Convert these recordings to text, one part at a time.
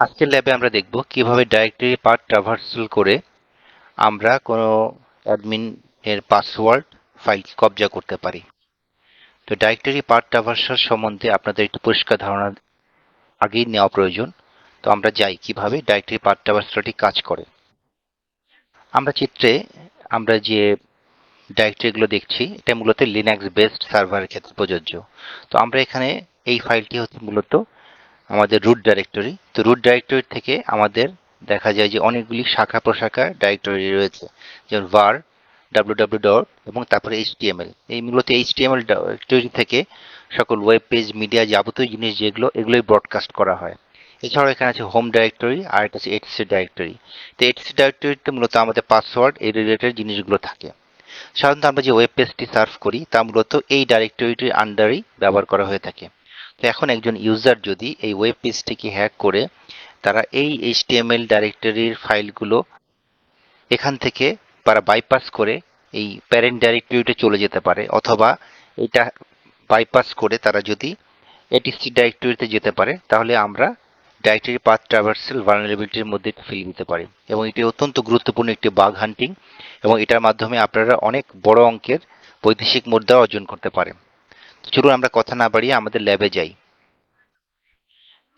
আজকের ল্যাবে আমরা দেখব কীভাবে ডাইরেক্টরি পার্ট ট্রাভার্সাল করে আমরা কোনো অ্যাডমিন এর পাসওয়ার্ড ফাইল কবজা করতে পারি। তো ডাইরেক্টরি পার্ট ট্রাভার্সাল সম্বন্ধে আপনাদের একটু পরিষ্কার ধারণা আগেই নেওয়া প্রয়োজন। তো আমরা যাই কীভাবে ডাইরেক্টরি পার্ট ট্রাভার্সালটি কাজ করে। আমরা চিত্রে আমরা যে ডাইরেক্টরিগুলো দেখছি, এটা মূলত লিনাক্স বেসড সার্ভারের ক্ষেত্রে প্রযোজ্য। তো আমরা এখানে এই ফাইলটি হচ্ছে মূলত আমাদের রুট ডাইরেক্টরি তো রুট ডাইরেক্টরি থেকে আমাদের দেখা যায় যে অনেকগুলি শাখা প্রশাখা ডাইরেক্টরি রয়েছে। যেমন var, www ডট এবং তারপরে এইচটিএমএল এই মূলত এইচটিএমএল ডাইরেক্টরি থেকে সকল ওয়েব পেজ মিডিয়া যাবতীয় জিনিস যেগুলো, এগুলোই ব্রডকাস্ট করা হয়। এছাড়াও এখানে আছে হোম ডাইরেক্টরি আর একটা আছে এটিসি ডাইরেক্টরি তো এটিসি ডাইরেক্টরিতে মূলত আমাদের পাসওয়ার্ড এই রিলেটেড জিনিসগুলো থাকে। সাধারণত আমরা যে ওয়েব পেজটি সার্ভ করি, তা মূলত এই ডাইরেক্টরিটির আন্ডারেই ব্যবহার করা হয়ে থাকে। এখন একজন ইউজার যদি এই ওয়েব পেজটিকে হ্যাক করে, তারা এই এইচটিএমএল ডাইরেক্টরির ফাইলগুলো এখান থেকে তারা বাইপাস করে এই প্যারেন্ট ডাইরেক্টরিতে চলে যেতে পারে, অথবা এটা বাইপাস করে তারা যদি এটিসি ডাইরেক্টরিতে যেতে পারে, তাহলে আমরা ডাইরেক্টরি পাথ ট্রাভার্সাল ভালনারেবিলিটির মধ্যে ফিল দিতে পারি। এবং এটি অত্যন্ত গুরুত্বপূর্ণ একটি বাগ হান্টিং এবং এটার মাধ্যমে আপনারা অনেক বড় অঙ্কের বৈদেশিক মুদ্রা অর্জন করতে পারেন। চলুন আমরা কথা না বাড়িয়ে আমাদের ল্যাবে যাই।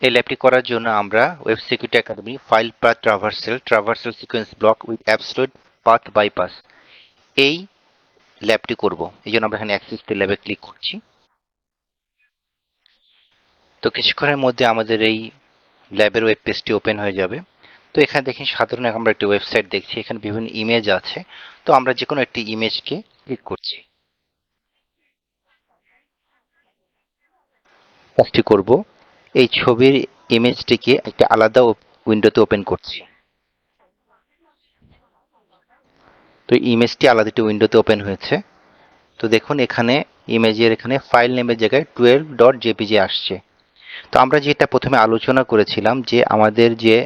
এই ল্যাবটি করার জন্য আমরা web security academy file path traversal traversal sequence block with absolute path bypass এই ল্যাবটি করব। এই জন্য আমরা এখানে অ্যাক্সিস ল্যাবে ক্লিক করছি। তো কিছুক্ষণের মধ্যে আমাদের এই ল্যাবের ওয়েব পেজটি ওপেন হয়ে যাবে। তো এখানে দেখেন সাধারণ আমরা একটি ওয়েবসাইট দেখছি, এখানে বিভিন্ন ইমেজ আছে। তো আমরা যে কোনো একটি ইমেজকে ক্লিক করছি। কাজটি করব। এই ছবির ইমেজটিকে একটা আলাদা উইন্ডোতে ওপেন করছি। তো ইমেজটি আলাদা একটি উইন্ডোতে ওপেন হয়েছে। তো দেখুন এখানে ইমেজের এখানে ফাইল নেমের জায়গায় টুয়েলভ ডট জেপিজি আসছে। তো আমরা যেটা প্রথমে আলোচনা করেছিলাম যে আমাদের যে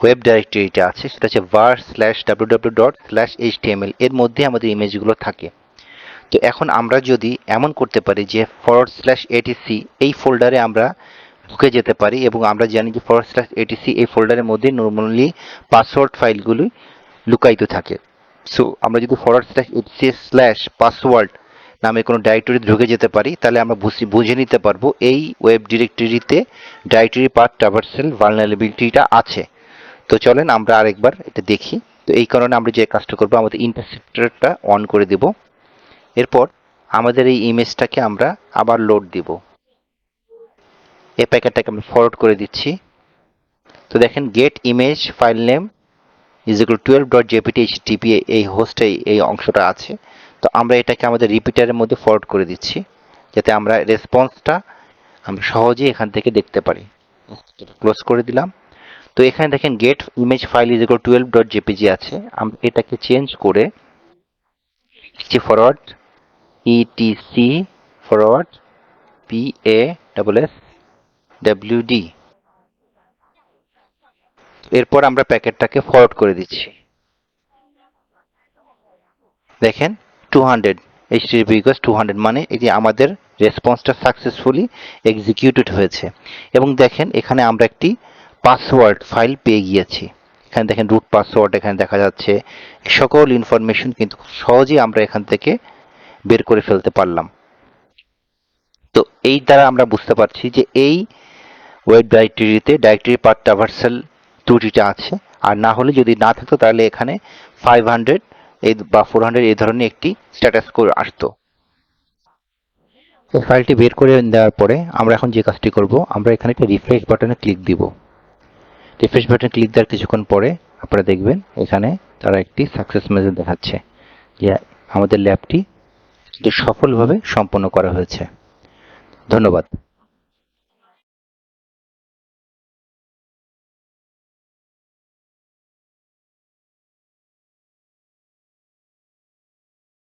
ওয়েব ডাইরেক্টরিটা আছে, সেটা হচ্ছে var slash W dot slash HTML এর মধ্যে আমাদের ইমেজগুলো থাকে। তো এখন আমরা যদি এমন করতে পারি যে ফরওয়ার্ড স্ল্যাশ এটিসি এই ফোল্ডারে আমরা ঢুকে যেতে পারি এবং আমরা জানি যে ফরওয়ার্ড স্ল্যাশ এটিসি এই ফোল্ডারের মধ্যে নর্মালি পাসওয়ার্ড ফাইলগুলি লুকায়িত থাকে। সো আমরা যদি forward slash ETC slash password নামে কোনো ডাইরেক্টরি ঢুকে যেতে পারি, তাহলে আমরা বুঝে নিতে পারব এই ওয়েব ডিরেক্টরিতে ডাইরেক্টরি পার্ট ট্রাভার্সাল ভালনারেবিলিটিটা আছে। তো চলেন আমরা আরেকবার এটা দেখি। তো এই কারণে আমরা যে কাজটা করব, আমাদের ইন্টারসেপ্টারটা অন করে দেব। এরপর আমাদের এই ইমেজটাকে আমরা আবার লোড দিব। এই প্যাকেটটাকে আমরা ফরওয়ার্ড করে দিচ্ছি। তো দেখেন get image file name is equal twelve dot JPG HTTP এই হোস্টে এই অংশটা আছে। তো আমরা এটাকে আমাদের রিপিটারের মধ্যে ফরওয়ার্ড করে দিচ্ছি, যাতে আমরা রেসপন্সটা আমরা সহজেই এখান থেকে দেখতে পারি। ক্লোজ করে দিলাম। তো এখানে দেখেন get image file is equal twelve dot JPG আছে। আমরা এটাকে চেঞ্জ করে লিখছি forward ETC forward P A double S W D এরপর আমরা প্যাকেটটাকে ফরওয়ার্ড করে দিচ্ছি। দেখেন two hundred HTTP equals two hundred মানে এটি আমাদের রেসপন্সটা সাকসেসফুলি এক্সিকিউটেড হয়েছে। এবং দেখেন, এখানে আমরা একটি পাসওয়ার্ড ফাইল পেয়ে গিয়েছি। এখানে দেখেন রুট পাসওয়ার্ড এখানে দেখা যাচ্ছে। সকল ইনফরমেশন কিন্তু সহজেই আমরা এখান থেকে বের করে ফেলতে পারলাম। তো এই দ্বারা আমরা বুঝতে পারছি যে এই ওয়েব ডাইরেক্টরিতে ডাইরেক্টরি পার্ট ট্রাভার্সাল ত্রুটিটা আছে। আর না হলে যদি না থাকতো তাহলে এখানে ফাইভ হান্ড্রেড এই বা ফোর হান্ড্রেড এই ধরনের একটি স্ট্যাটাস করে আসতো। ফাইলটি বের করে দেওয়ার পরে আমরা এখন যে কাজটি করব, আমরা এখানে একটা রিফ্রেশ বাটনে ক্লিক দিব। রিফ্রেশ বাটনে ক্লিক দেওয়ার কিছুক্ষণ পরে আপনারা দেখবেন এখানে তারা একটি সাকসেস মেসেজ দেখাচ্ছে যে আমাদের ল্যাবটি সফলভাবে সম্পন্ন করা হয়েছে। ধন্যবাদ।